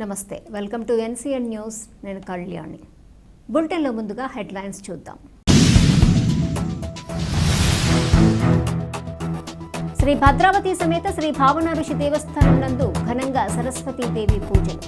నమస్తే welcome to NCN news. నేను కళ్యాణి. బులెటిన్లో ముందుగా హెడ్లైన్స్ చూద్దాం. శ్రీ భద్రావతి సమేత శ్రీ భావన ఋషి దేవస్థానం నందు ఘనంగా సరస్వతీదేవి పూజలు.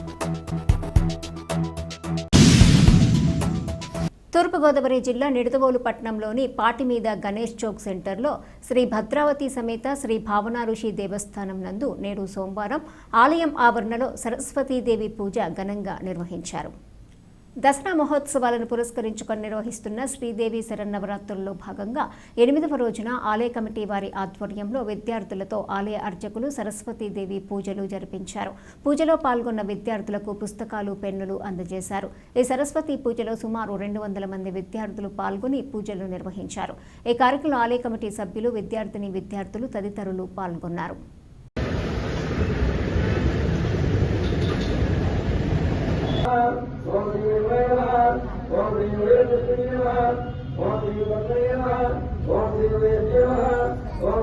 తూర్పుగోదావరి జిల్లా నిడదవోలు పట్టణంలోని పాటిమీద గణేష్ చౌక్ సెంటర్లో శ్రీ భద్రావతి సమేత శ్రీ భావన ఋషి దేవస్థానం నందు నేడు సోమవారం ఆలయం ఆవరణలో సరస్వతీదేవి పూజ ఘనంగా నిర్వహించారు. దసరా మహోత్సవాలను పురస్కరించుకొని నిర్వహిస్తున్న శ్రీదేవి శరన్నవరాత్రుల్లో భాగంగా ఎనిమిదవ రోజున ఆలయ కమిటీ వారి ఆధ్వర్యంలో విద్యార్థులతో ఆలయ అర్చకులు సరస్వతీదేవి పూజలు జరిపించారు. పూజలో పాల్గొన్న విద్యార్థులకు పుస్తకాలు పెన్నులు అందజేశారు. ఈ సరస్వతి పూజలో సుమారు రెండు వందల మంది విద్యార్థులు పాల్గొని పూజలు నిర్వహించారు. ఈ కార్యక్రమంలో ఆలయ కమిటీ సభ్యులు విద్యార్థిని విద్యార్థులు తదితరులు పాల్గొన్నారు.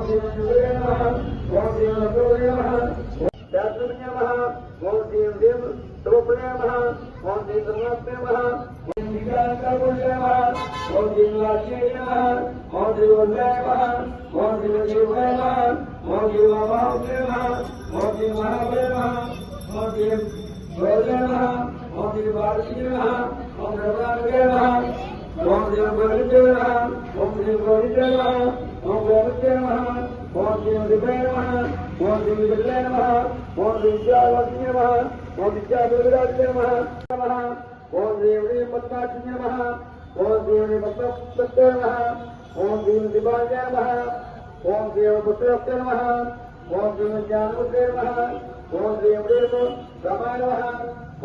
शिवसूर्य नमः ओम शिवसूर्य नमः व्यासुन्य नमः ओम शिव देव स्वप्ने नमः ओम शिव सर्वज्ञ नमः ओम शिवांतरपुण्य नमः ओम शिवाच्य नमः ओम शिवोदय नमः ओम शिवशिवाय नमः ओम शिवाभावते नमः ओम शिवमहावे नमः ओम शिव गोल्य नमः ओम शिव बालकी नमः ओम रघुनाथ नमः ओम शिव गोविंद नमः భారతీ నమః ఓం రఘునాథే నమః ఓం శ్రీ గోవిందే నమః ఓం శ్రీ గోవిందే నమః ఓం గోవిందే నమః ఓం శ్రీ విభే నమః ఓం శ్రీ విభే నమః ఓం శ్రీ విద్యావతి నమః ఓం విద్యాభిరాజే నమః నమః ఓం శ్రీ శ్రీ పద్మాక్షి నమః ఓం శ్రీ శ్రీ పద్మపత్తే నమః ఓం శ్రీ దివాయ నమః ఓం శ్రీ పుత్రస్తే నమః ఓం శ్రీ జ్ఞానముద్రే నమః ఓం శ్రీ శ్రీ రమాయ నమః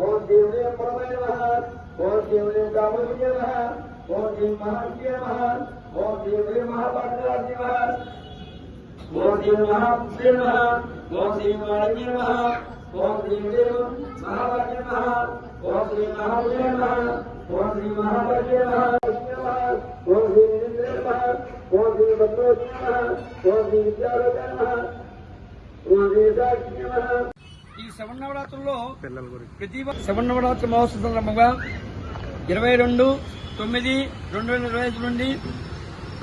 ఓం శ్రీ శ్రీ పరమాయ నమః ఓం శ్రీ శ్రీ కామృతికే నమః ఓం శ్రీ మహావిద్యే నమః ఓం శ్రీ శ్రీ మహాపాఠరాజే నమః ఓం శ్రీ మహాపుత్రే నమః ఓం శ్రీ మాళవ్యే నమః ఓం శ్రీ శ్రీ మహాభాగ్య నమః ఓం శ్రీ మహాపుత్రే నమః ఓం శ్రీ మహాభాగ్య నమః ఓం శ్రీ నిరేంద్ర నమః ఓం శ్రీ పద్మవతి నమః ఓం శ్రీ విద్యాలోక నమః ఓం శ్రీ సాక్షి నమః ఈ శవన్నవరాత్రుల్లో ప్రతి శవన్నవరాత్రి మహోత్సవ సందర్భంగా ఇరవై రెండు తొమ్మిది రెండు వేల ఇరవై ఐదు నుండి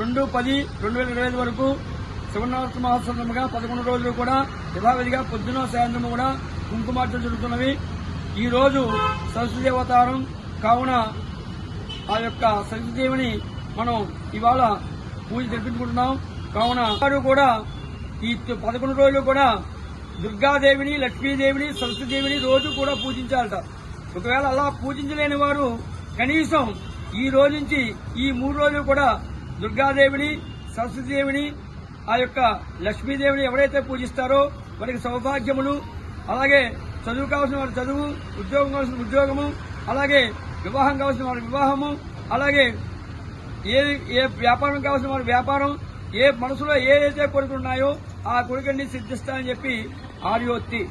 రెండు పది రెండు వేల ఇరవై ఐదు వరకు శివనవరాత్రి మహోత్సవ సందర్భంగా పదకొండు రోజులు కూడా యథావిధిగా పొద్దున సాయంత్రం కూడా కుంకుమార్చన జరుగుతున్నవి. ఈ రోజు సరస్వతి అవతారం కావున ఆ యొక్క సరస్వతీదేవిని మనం ఇవాళ పూజ జరిపించుకుంటున్నాం. కావున కూడా ఈ పదకొండు రోజులు కూడా దుర్గాదేవిని లక్ష్మీదేవిని సరస్వదేవిని రోజు కూడా పూజించాలట. ఒకవేళ అలా పూజించలేని వారు కనీసం ఈ రోజు నుంచి ఈ మూడు రోజులు కూడా దుర్గాదేవిని సరస్వతీదేవిని ఆ యొక్క లక్ష్మీదేవిని ఎవరైతే పూజిస్తారో వారికి సౌభాగ్యములు అలాగే చదువు కావాల్సిన వారి చదువు ఉద్యోగం కావాల్సిన ఉద్యోగము అలాగే వివాహం కావాల్సిన వారి వివాహము అలాగే ఏ ఏ వ్యాపారం కావాల్సిన వారి వ్యాపారం ఏ మనసులో ఏదైతే కోరికలు ఉన్నాయో ఆ కోరికల్ని సిద్ధిస్తానని చెప్పి ఆర్యోత్తి